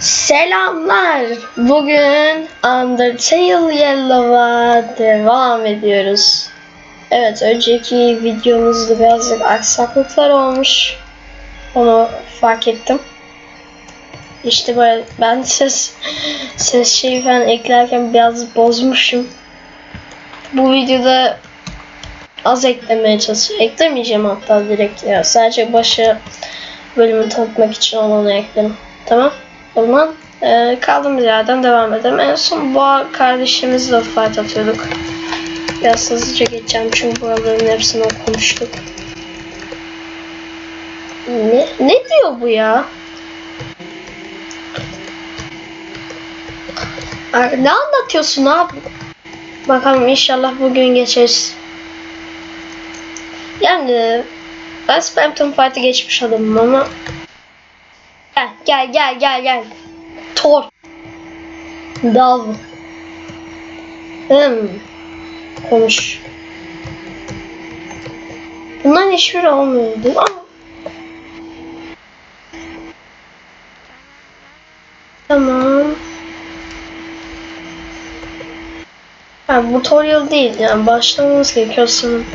Selamlar. Bugün Undertale Yellow'a devam ediyoruz. Evet, önceki videomuzda birazcık aksaklıklar olmuş. Onu fark ettim. İşte böyle ben ses ses şeyi falan eklerken biraz bozmuşum. Bu videoda az eklemeye çalışıyorum. Eklemeyeceğim hatta direkt ya. Sadece başı bölümü tanıtmak için olanı ekledim. Tamam. O zaman e, kaldığımız yerden devam edelim. En son Boğa kardeşimizle fight atıyorduk. Biraz hızlıca geçeceğim çünkü buraların hepsini okumuştuk. Ne, ne diyor bu ya? Ne anlatıyorsun abi? Bakalım inşallah bugün geçeriz. Yani ben Spamton Fight'ı geçmiş adamım ama Gel gel gel gel gel. Tor. Dal. Hmm. Konuş. Bunların hiçbiri olmuyordu ama Tamam. Ha, bu tutorial değil yani başlamamız gerekiyor sanırım.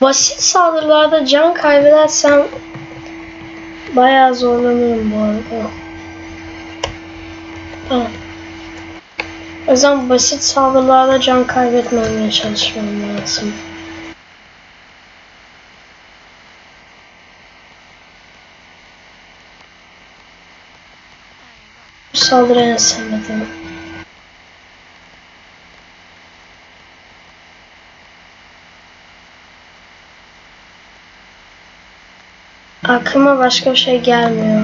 Basit saldırılarda can kaybedersem bayağı zorlanırım bu arada. Tamam. O yüzden basit saldırılarda can kaybetmemeye çalışmam lazım. Bu saldırıyı en sevmediğim. Aklıma başka bir şey gelmiyor.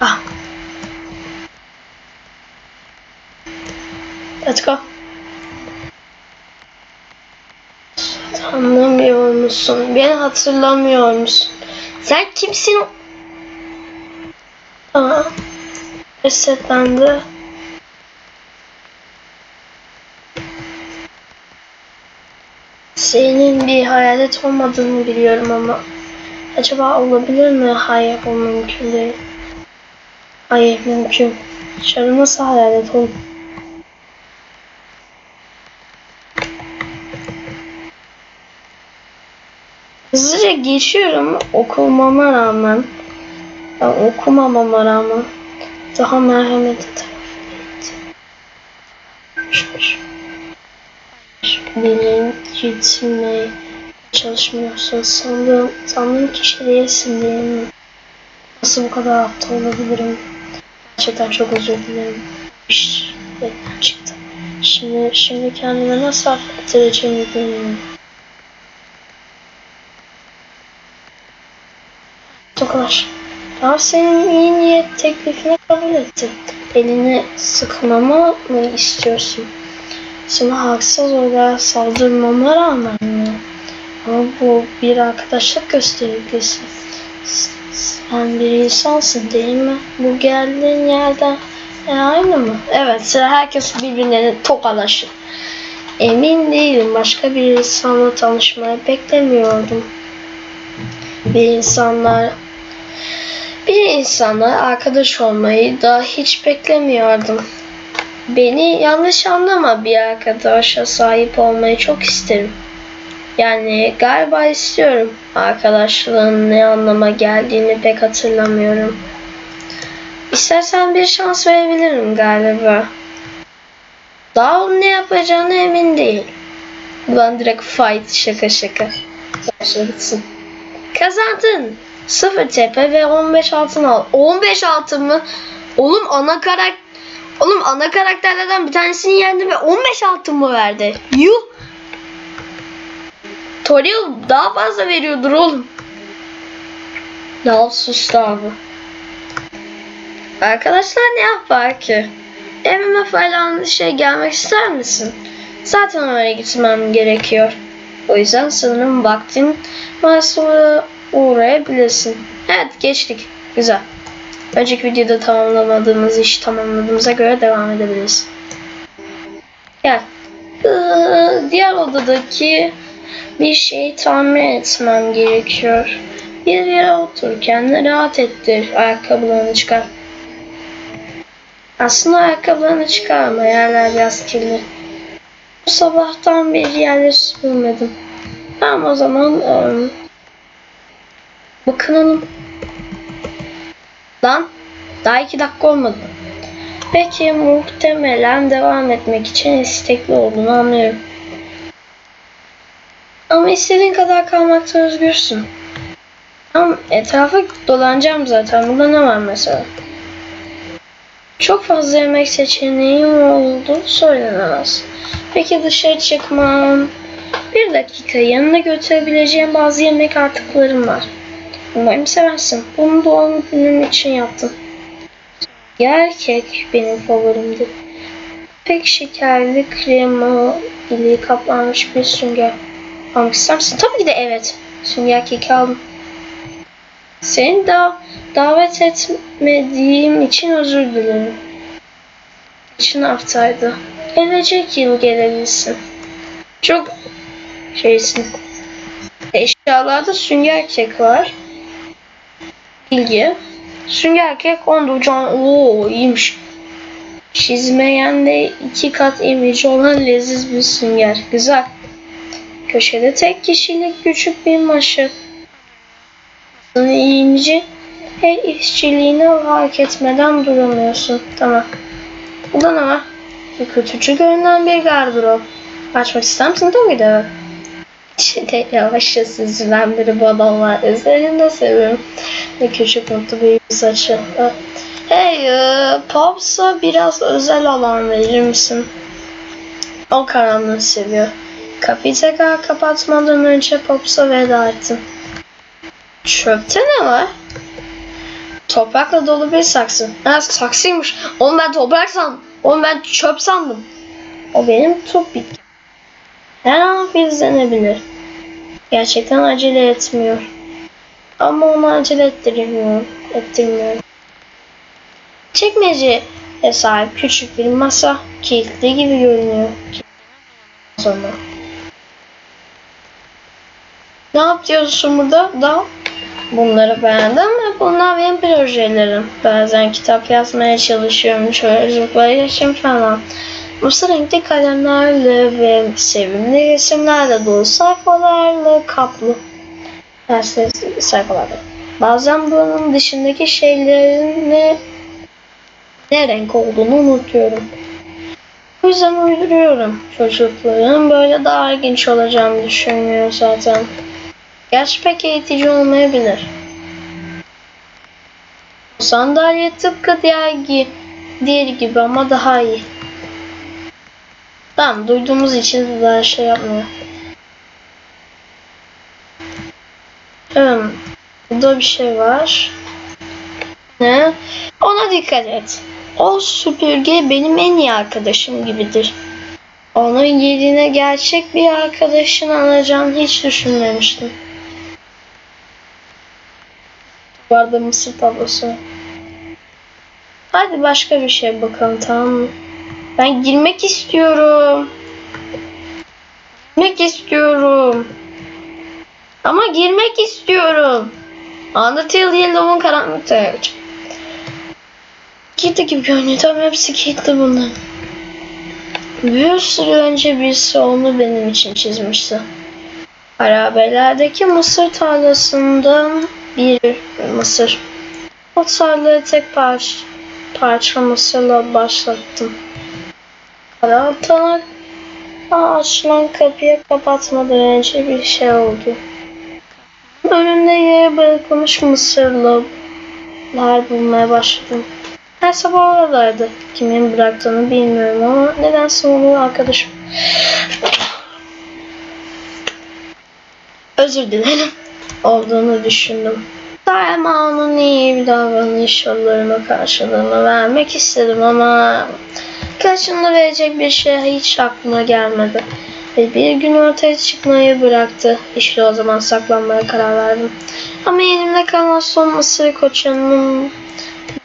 Ah. Let's go. Anlamıyor musun? Beni hatırlamıyor musun? Sen kimsin? Aa, resetlendi. Senin bir hayalet olmadığını biliyorum ama acaba olabilir mi? Hayır, o mümkün değil. Hayır, mümkün. Dışarı nasıl hayalet olur? Hızlıca geçiyorum okumama rağmen. Ya okumamama rağmen daha merhametli tarafıydı. Beni gitmeye çalışmıyorsun. Sandığım, sandığım kişi değilsin değil mi? Nasıl bu kadar aptal olabilirim? Gerçekten çok özür dilerim. İşte çıktı. Şimdi, şimdi kendime nasıl affettireceğimi bilmiyorum. Daha senin iyi niyet teklifini kabul ettim. Elini sıkmamı mı istiyorsun? Sana haksız olarak saldırmama rağmen mi? Ama bu bir arkadaşlık göstergesi. Sen bir insansın değil mi? Bu geldiğin yerden e, aynı mı? Evet sıra herkes birbirine tokalaşır. Emin değilim. Başka bir insanla tanışmayı beklemiyordum. Bir insanlar bir insanla arkadaş olmayı da hiç beklemiyordum. Beni yanlış anlama bir arkadaşa sahip olmayı çok isterim. Yani galiba istiyorum. Arkadaşlığın ne anlama geldiğini pek hatırlamıyorum. İstersen bir şans verebilirim galiba. Daha onun ne yapacağını emin değil. Ben direkt fight şaka şaka. Kazandın. 0 TP ve 15 altın al. 15 altın mı? Oğlum ana karakter Oğlum ana karakterlerden bir tanesini yendi ve 15 altın mı verdi? Yuh. Toriel daha fazla veriyordur oğlum. Dal sustu abi. Arkadaşlar ne yapar ki? Evime falan şey gelmek ister misin? Zaten oraya gitmem gerekiyor. O yüzden sanırım vaktin varsa uğrayabilirsin. Evet geçtik. Güzel. Önceki videoda tamamlamadığımız işi tamamladığımıza göre devam edebiliriz. Gel. Ee, diğer odadaki bir şeyi tamir etmem gerekiyor. Bir yere otur, kendini rahat ettir. Ayakkabılarını çıkar. Aslında ayakkabılarını çıkarma, yerler biraz kirli. Bu sabahtan beri yerleri süpürmedim. Tamam o zaman ıı, bakınalım. Lan daha iki dakika olmadı. Peki muhtemelen devam etmek için istekli olduğunu anlıyorum. Ama istediğin kadar kalmakta özgürsün. Tam etrafa dolanacağım zaten. Burada ne var mesela? Çok fazla yemek seçeneğim oldu söylenemez. Peki dışarı çıkmam. Bir dakika yanına götürebileceğim bazı yemek artıklarım var. Umarım seversin. Bunu doğum günüm için yaptım. Yer kek benim favorimdi. Pek şekerli krema ile kaplanmış bir sünger. Almak ister misin? Tabii ki de evet. Sünger keki aldım. Seni da davet etmediğim için özür dilerim. Geçen haftaydı. Gelecek yıl gelebilirsin. Çok şeysin. Eşyalarda sünger kek var. Bilgi. Sünger kek 10 can. Oo iyiymiş. Çizmeyen de iki kat emici olan leziz bir sünger. Güzel. Köşede tek kişilik küçük bir maşı. Yiyince her işçiliğini fark etmeden duramıyorsun. Tamam. Burada ne var? Bir kötücü görünen bir gardırop. Açmak ister misin? Tabii de evet. İçinde yavaşça süzülen bir balon var. Üzerinde de seviyorum. Ne küçük mutlu bir yüz açı. Hey, e, Pops'a biraz özel alan verir misin? O karanlığı seviyor. Kapıyı tekrar kapatmadan önce Pops'a veda ettim. Çöpte ne var? Toprakla dolu bir saksı. Ha saksıymış. Oğlum ben toprak sandım. Oğlum ben çöp sandım. O benim top bitki. Her an filizlenebilir. Gerçekten acele etmiyor. Ama onu acele ettirmiyorum. Ettirmiyorum. Çekmeceye sahip küçük bir masa kilitli gibi görünüyor. Sonra. Ne yapıyorsun burada? Da bunları beğendim mi? Bunlar benim projelerim. Bazen kitap yazmaya çalışıyorum. Çocuklar için falan. Mısır renkli kalemlerle ve sevimli resimlerle dolu sayfalarla kaplı. Dersi sayfalarda. Bazen bunun dışındaki şeylerin ne, ne renk olduğunu unutuyorum. O yüzden uyduruyorum. Çocukların böyle daha ilginç olacağını düşünüyor zaten. Gerçi pek eğitici olmayabilir. Bu sandalye tıpkı diğer, gi- diğeri gibi ama daha iyi. Tamam duyduğumuz için daha şey yapmıyor. Hmm, burada bir şey var. Ne? Ona dikkat et. O süpürge benim en iyi arkadaşım gibidir. Onun yerine gerçek bir arkadaşını alacağını hiç düşünmemiştim. Bu arada mısır tablosu. Hadi başka bir şey bakalım tamam mı? Ben girmek istiyorum. Girmek istiyorum. Ama girmek istiyorum. Undertale Yellow'un karanlık tarafı. Kilitli gibi görünüyor. Tamam hepsi kilitli bunlar. Bir süre önce birisi onu benim için çizmişti. Harabelerdeki mısır tarlasından bir mısır. O tarlayı tek parça, parça mısırla başlattım. Karanlıkta açılan kapıyı kapatmadan önce bir şey oldu. Önümde yere bırakılmış mısırlar bulmaya başladım. Her sabah oradaydı. Kimin bıraktığını bilmiyorum ama nedense onun arkadaşım. Özür dilerim olduğunu düşündüm. Daima onun iyi bir davranışlarına karşılığını vermek istedim ama karşılığını verecek bir şey hiç aklıma gelmedi. Ve bir gün ortaya çıkmayı bıraktı. İşte o zaman saklanmaya karar verdim. Ama elimde kalan son mısır koçanını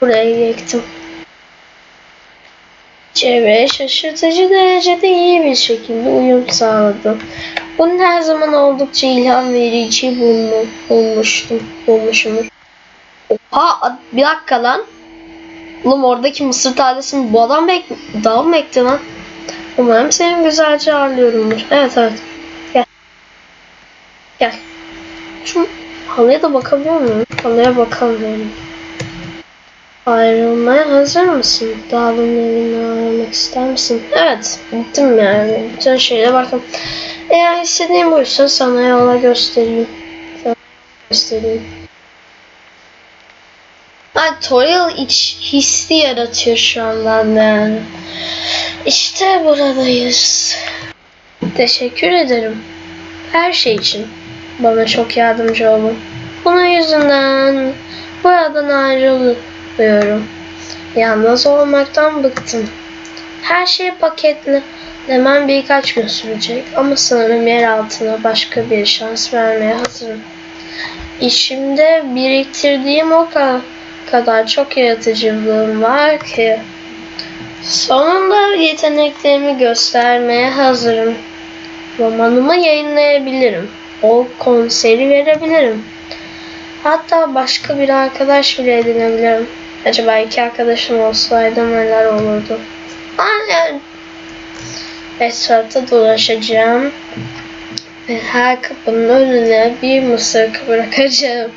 buraya yektim. Çevreye şaşırtıcı derecede iyi bir şekilde uyum sağladı. Bunun her zaman oldukça ilham verici bulmu, bulmuştum. Bulmuşumdur. Oha bir dakika lan. Oğlum oradaki mısır tanesini bu adam bek dal mı ekti lan? Umarım seni güzelce ağırlıyorumdur. Evet evet. Gel. Gel. Şu halıya da bakabiliyor muyum? Halıya bakamıyorum. Ayrılmaya hazır mısın? Dağın evini aramak ister misin? Evet, gittim yani. Bütün şeylere baktım. Eğer istediğin buysa sana yola göstereyim. Sana göstereyim. Ay, Toriel iç hissi yaratıyor şu an benden. İşte buradayız. Teşekkür ederim. Her şey için. Bana çok yardımcı oldun. Bunun yüzünden buradan ayrılıyorum. Yalnız olmaktan bıktım. Her şeyi paketlemem birkaç gün sürecek ama sanırım yer altına başka bir şans vermeye hazırım. İşimde biriktirdiğim o ka- kadar çok yaratıcılığım var ki sonunda yeteneklerimi göstermeye hazırım. Romanımı yayınlayabilirim. O konseri verebilirim. Hatta başka bir arkadaş bile edinebilirim. Acaba iki arkadaşım olsaydı neler olurdu? Aynen. Etrafta dolaşacağım. Ve her kapının önüne bir mısır bırakacağım.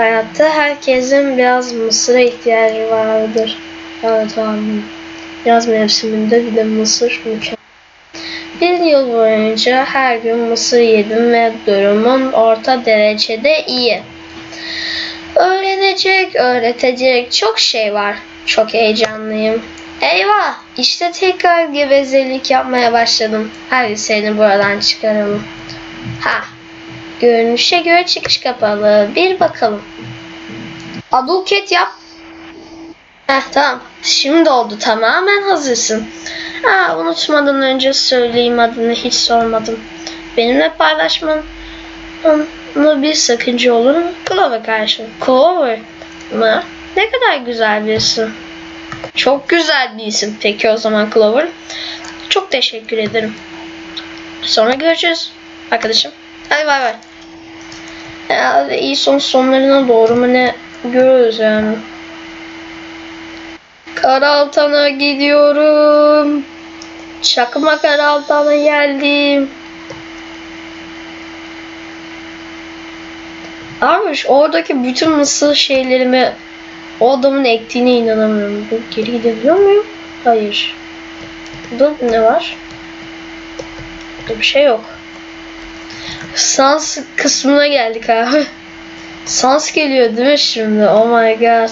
Hayatta herkesin biraz mısıra ihtiyacı vardır. Evet abi. Yaz mevsiminde bir de mısır mükemmel. Bir yıl boyunca her gün mısır yedim ve durumum orta derecede iyi. Öğrenecek, öğretecek çok şey var. Çok heyecanlıyım. Eyvah! İşte tekrar gevezelik yapmaya başladım. Hadi seni buradan çıkaralım. Ha! Görünüşe göre çıkış kapalı. Bir bakalım. Aduket yap. Heh tamam. Şimdi oldu. Tamamen hazırsın. Ha unutmadan önce söyleyeyim adını hiç sormadım. Benimle paylaşman Ama bir sakınca olur mu? Clover karşı. Clover mı? Ne kadar güzel bir isim. Çok güzel bir isim. Peki o zaman Clover. Çok teşekkür ederim. Sonra görüşürüz arkadaşım. Hadi bay bay. Herhalde iyi son sonlarına doğru mu ne görürüz yani. Karaltan'a gidiyorum. Çakma Karaltan'a geldim. Abi oradaki bütün mısır şeylerimi o adamın ektiğine inanamıyorum. Bu geri gidebiliyor muyum? Hayır. Burada ne var? Burada bir şey yok. Sans kısmına geldik abi. Sans geliyor değil mi şimdi? Oh my god.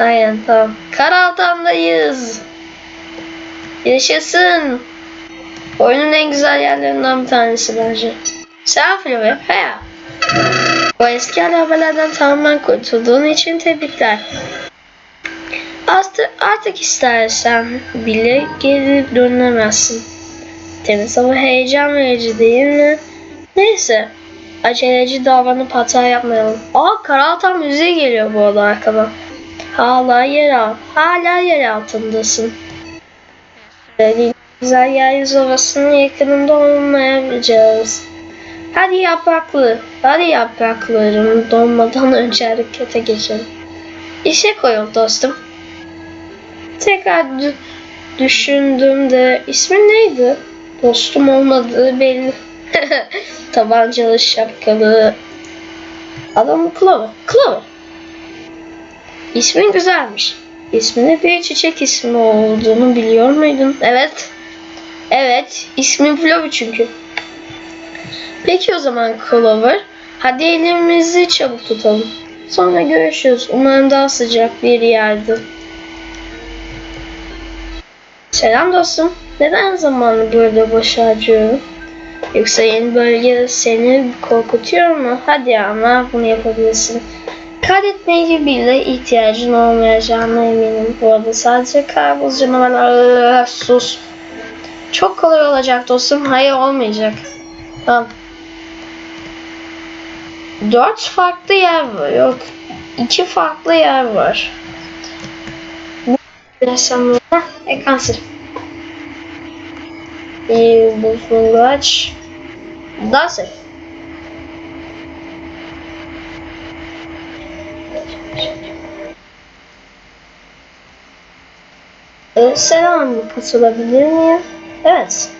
Aynen tamam. Karaltan'dayız. Yaşasın. Oyunun en güzel yerlerinden bir tanesi bence. Selam Filipe. He. O eski arabalardan tamamen kurtulduğun için tebrikler. Artık, artık istersen bile geri dönemezsin. Temiz hava heyecan verici değil mi? Neyse. Aceleci davranıp hata yapmayalım. Aa Karaltan müziği geliyor bu arada arkadan. Hala yer al. Hala yer altındasın. Güzel yeryüzü ovasının yakınında olmayacağız. Hadi yapraklı. Hadi yapraklarım donmadan önce harekete geçelim. İşe koyul dostum. Tekrar dü- düşündüğümde ismin neydi? Dostum olmadığı belli. Tabancalı şapkalı. Adam Clover. Clover. İsmin güzelmiş. İsminde bir çiçek ismi olduğunu biliyor muydun? Evet. Evet. ismim Clover çünkü. Peki o zaman Clover. Hadi elimizi çabuk tutalım. Sonra görüşürüz. Umarım daha sıcak bir yerde. Selam dostum. Neden zamanı böyle boş harcıyorum? Yoksa yeni bölge seni korkutuyor mu? Hadi ama bunu yapabilirsin. Kaydetmeyi bile ihtiyacın olmayacağına eminim. Bu arada sadece karbuz canavarlar sus. Çok kolay olacak dostum. Hayır olmayacak. Tamam. Dört farklı yer var. Yok. iki farklı yer var. Bu ressamlarına ekran. Bir buzulgaç. Dans et. Ee, selam, katılabilir miyim? Evet.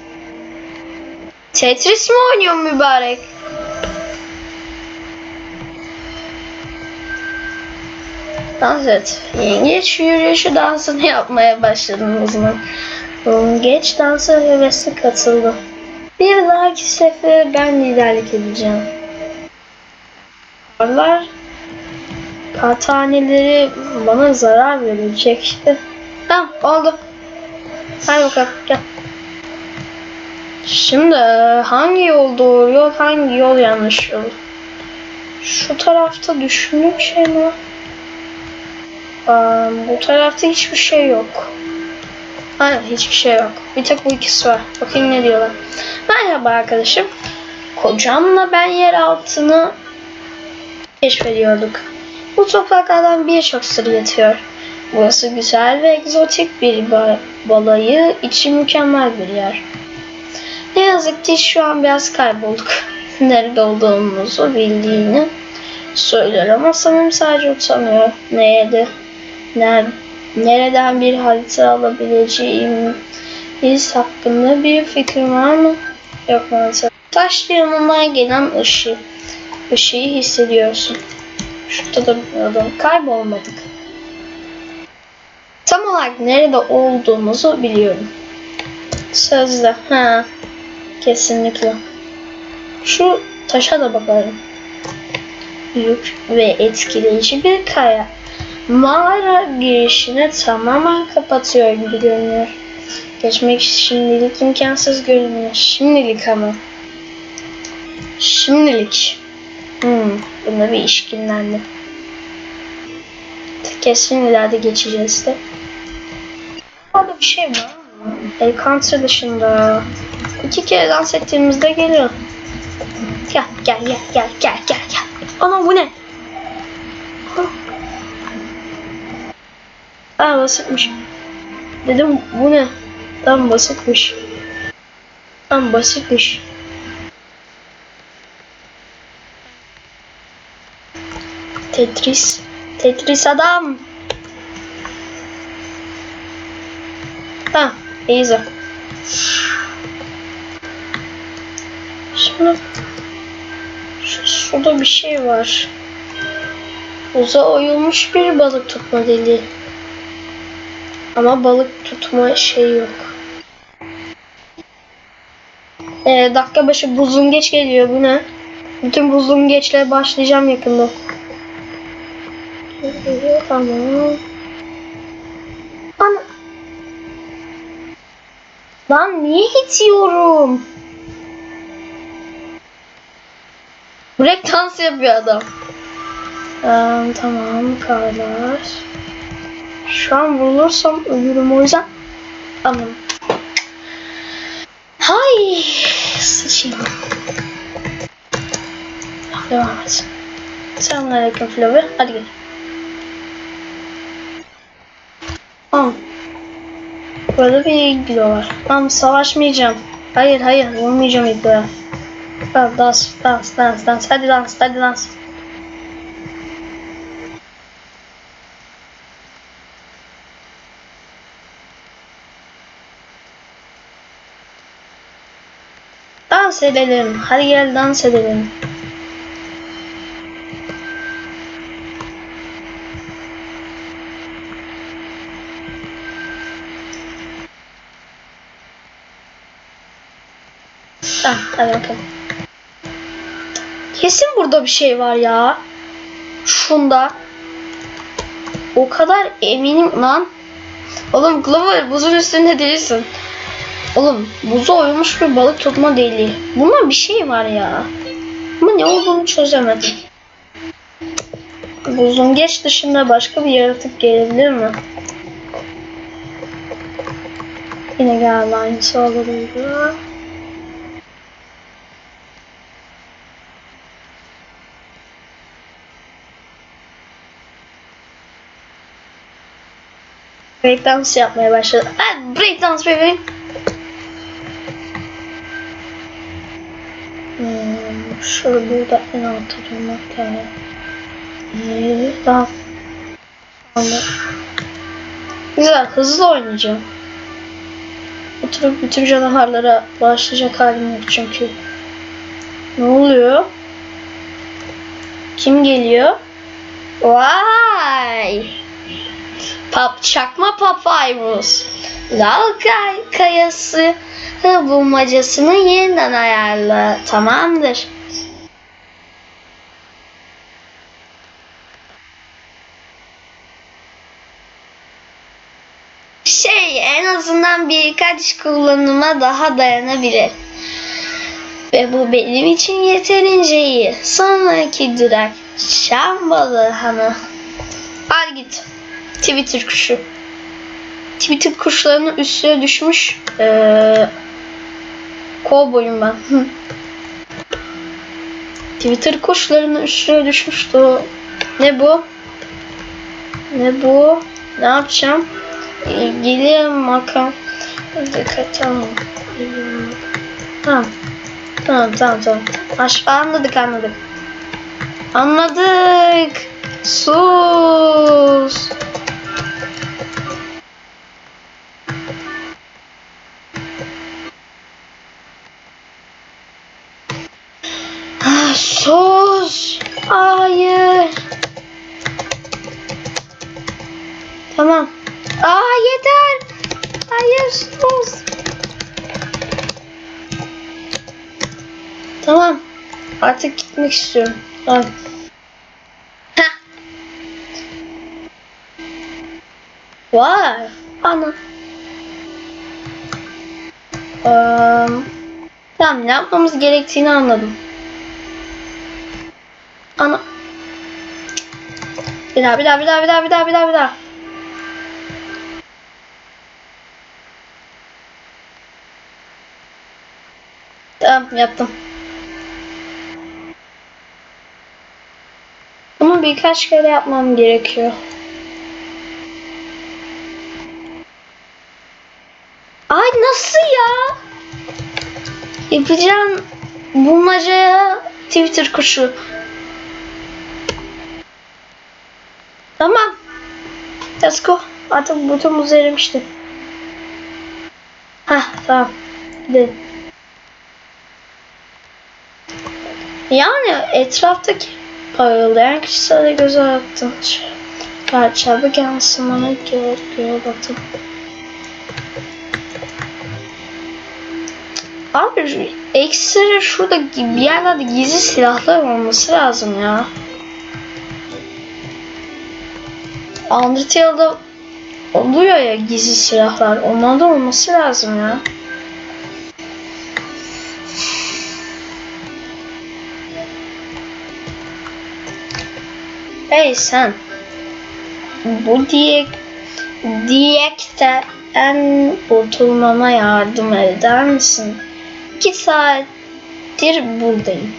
Tetris mi oynuyor mübarek? Dans et. Yengeç yürüyüşü dansını yapmaya başladım o zaman. Geç dansa hevesli katıldı. Bir dahaki sefer ben liderlik edeceğim. Karlar kar taneleri bana zarar verecekti. Tamam oldu. Hadi bakalım gel. Şimdi hangi yol doğru yol hangi yol yanlış yol? Şu tarafta düşündüğüm şey mi? Aa, bu tarafta hiçbir şey yok. Hayır hiçbir şey yok. Bir tek bu ikisi var. Bakayım ne diyorlar. Merhaba arkadaşım. Kocamla ben yer altını keşfediyorduk. Bu topraklardan birçok sır yatıyor. Burası güzel ve egzotik bir ba- balayı için mükemmel bir yer. Ne yazık ki şu an biraz kaybolduk. Nerede olduğumuzu bildiğini söylüyor ama sanırım sadece utanıyor. Neye de ner- nereden bir harita alabileceğimiz hakkında bir fikrim var mı? Yok maalesef. Taş yanından gelen ışığı. Işığı hissediyorsun. Şurada da bir adam. Kaybolmadık. Tam olarak nerede olduğumuzu biliyorum. Sözde. Ha. Kesinlikle. Şu taşa da bakalım. Büyük ve etkileyici bir kaya. Mağara girişini tamamen kapatıyor gibi görünüyor. Geçmek şimdilik imkansız görünüyor. Şimdilik ama. Şimdilik. Hmm, bunda bir işkillendim. Kesin ileride geçeceğiz de. Orada bir şey var mı? El country dışında. İki kere dans ettiğimizde geliyor. Gel gel gel gel gel gel gel. Ana bu ne? Aa basitmiş. Dedim bu ne? Tam basitmiş. Tam basitmiş. Tetris. Tetris adam. Ha, easy. Şimdi şu bir şey var. Uza oyulmuş bir balık tutma deliği. Ama balık tutma şey yok. Ee, dakika başı buzun geç geliyor bu ne? Bütün buzun geçle başlayacağım yakında. Tamam. Ana. Lan niye itiyorum? Break dans yapıyor adam. Ee, tamam karlar. Şu an vurulursam ölürüm o yüzden. Tamam. Hay sıçayım. Devam et. Selamünaleyküm Flower. Hadi gel. Tamam. Burada bir var. Tamam savaşmayacağım. Hayır hayır vurmayacağım igloya. Tamam dans dans dans dans. Hadi dans hadi dans. Dans edelim. Hadi gel dans edelim. Tamam, hadi bakalım. Kesin burada bir şey var ya. Şunda. O kadar eminim lan. Oğlum Clover buzun üstünde değilsin. Oğlum buza oyulmuş bir balık tutma deliği. Bunda bir şey var ya. Ama ne olduğunu çözemedim. Buzun geç dışında başka bir yaratık gelebilir mi? Yine galiba aynısı olabilir. Breakdance yapmaya başladı. Ha, breakdance bebeğim. Hmm, şöyle burada en altta durmak yani. Ee, daha Anladım. Güzel, hızlı oynayacağım. Oturup bütün canavarlara başlayacak halim yok çünkü. Ne oluyor? Kim geliyor? Vay! Pap çakma papyrus. Lal kay kayası bulmacasını yeniden ayarla. Tamamdır. Şey en azından birkaç kullanıma daha dayanabilir. Ve bu benim için yeterince iyi. Sonraki durak Şam balığı hanı. Al git. Twitter kuşu. Twitter kuşlarının üstüne düşmüş ee, kovboyum ben. Twitter kuşlarının üstüne düşmüştü. Ne bu? Ne bu? Ne yapacağım? İlgili makam. Dikkat tamam. Tamam. Tamam tamam tamam. Aş anladık anladık. Anladık. Sus. Ah, Sus. Hayır. Tamam. Aa yeter. Hayır sus. Tamam. Artık gitmek istiyorum. Tamam. Vay. Ana. Eee, tamam ne yapmamız gerektiğini anladım. Ana. Bir daha bir daha bir daha bir daha bir daha bir daha bir daha. Tamam yaptım. Bunu birkaç kere yapmam gerekiyor. Ay nasıl ya? Yapacağım bulmacaya Twitter kuşu. Tamam. Let's go. Artık butonumuz erimişti. Hah tamam. Gidelim. Yani etraftaki parıldayan kişilere göz attım. Çabuk yansımana göre baktım. Abi ekstra şurada bir yerlerde gizli silahlar olması lazım ya. Undertale'da oluyor ya gizli silahlar. Onlarda olması lazım ya. Hey sen. Bu diyek diyekten kurtulmama yardım eder misin? İki saattir buradayım.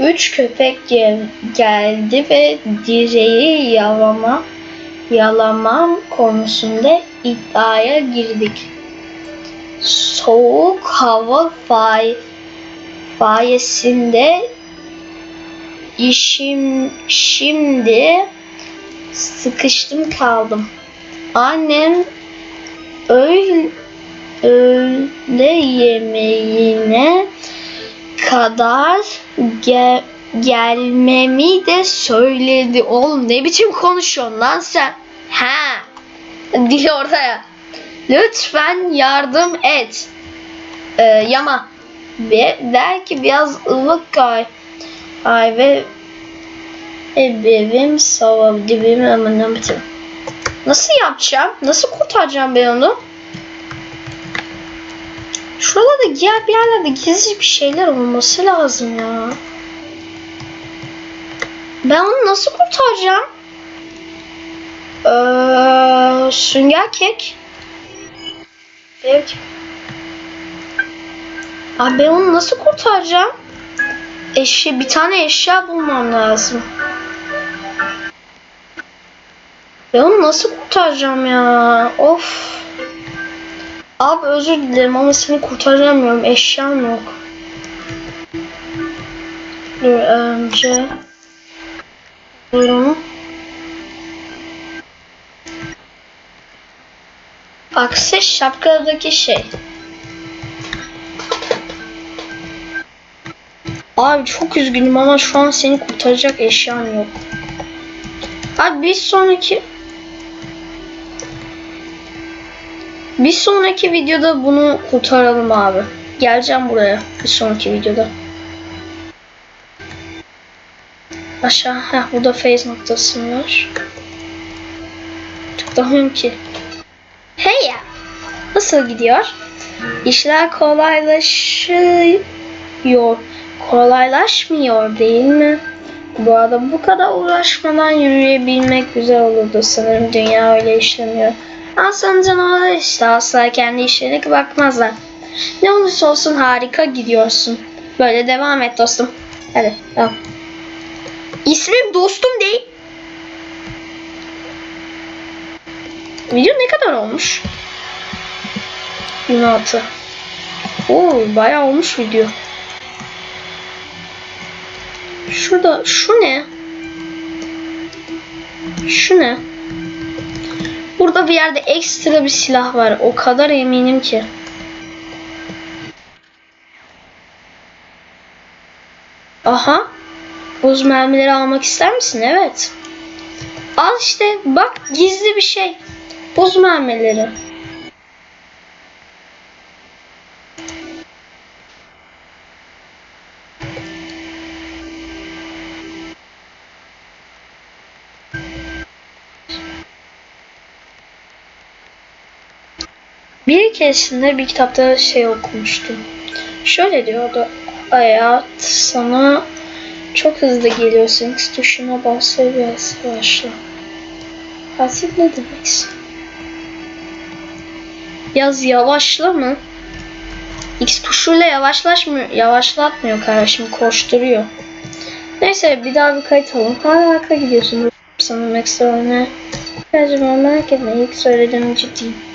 Üç köpek gel- geldi ve direği yalama, yalamam konusunda iddiaya girdik. Soğuk hava fay, fayesinde işim şimdi sıkıştım kaldım. Annem öğle, öğle yemeğine kadar gel, gelmemi de söyledi. Oğlum ne biçim konuşuyorsun lan sen? Ha diyor orada ya. Lütfen yardım et. Ee, yama. Ve der ki biraz ılık kay. Ay ve ebevim savabdi benim amanım Nasıl yapacağım? Nasıl kurtaracağım ben onu? Şuralarda diğer bir yerlerde gizli bir şeyler olması lazım ya. Ben onu nasıl kurtaracağım? Ee, sünger kek. Evet. Abi ben onu nasıl kurtaracağım? Eşya, bir tane eşya bulmam lazım. Ben onu nasıl kurtaracağım ya? Of. Abi özür dilerim ama seni kurtaramıyorum. Eşyam yok. Dur önce. Buyurun. Aksi şapkadaki şey. Abi çok üzgünüm ama şu an seni kurtaracak eşyam yok. Hadi bir sonraki bir sonraki videoda bunu kurtaralım abi. Geleceğim buraya bir sonraki videoda. Aşağı. Heh, burada phase noktası var. Tıklamıyorum ki. Hey ya. Nasıl gidiyor? İşler kolaylaşıyor. Kolaylaşmıyor değil mi? Bu arada bu kadar uğraşmadan yürüyebilmek güzel olurdu. Sanırım dünya öyle işlemiyor. Aslan canavarlar işte asla kendi işlerine bakmazlar. Ne olursa olsun harika gidiyorsun. Böyle devam et dostum. Hadi tamam. İsmim dostum değil. Video ne kadar olmuş? 26. Oo bayağı olmuş video. Şurada şu ne? Şu ne? Burada bir yerde ekstra bir silah var. O kadar eminim ki. Aha. Buz mermileri almak ister misin? Evet. Al işte. Bak gizli bir şey. Buz mermileri. Keresinde bir kitapta şey okumuştum. Şöyle diyordu. Hayat sana çok hızlı geliyorsun. X tuşuna bas ve yavaşla. Hasip ne demek? Yaz yavaşla mı? X tuşuyla yavaşlaşmıyor, yavaşlatmıyor kardeşim, koşturuyor. Neyse bir daha bir kayıt alalım. Hala arka gidiyorsun. Sanırım ekstra ne? Gerçekten merak etme. İlk söylediğim ciddiyim.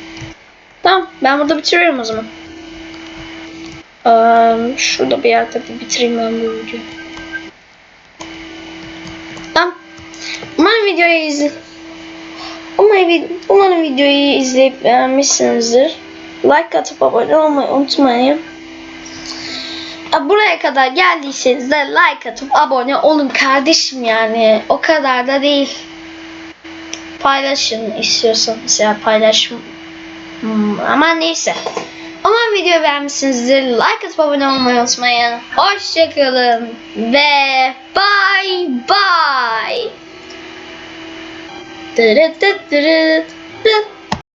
Tamam ben burada bitiriyorum o zaman. Ee, şurada bir yerde bir bitireyim ben bu videoyu. Tamam. Umarım videoyu izle. Umarım, videoyu izleyip beğenmişsinizdir. Like atıp abone olmayı unutmayın. Ya Buraya kadar geldiyseniz de like atıp abone olun kardeşim yani. O kadar da değil. Paylaşın istiyorsanız ya paylaşın. Hmm, ama neyse. Umarım video beğenmişsinizdir. Like atıp abone olmayı unutmayın. Hoşçakalın ve bye bye. Dırıt dırıt dırıt.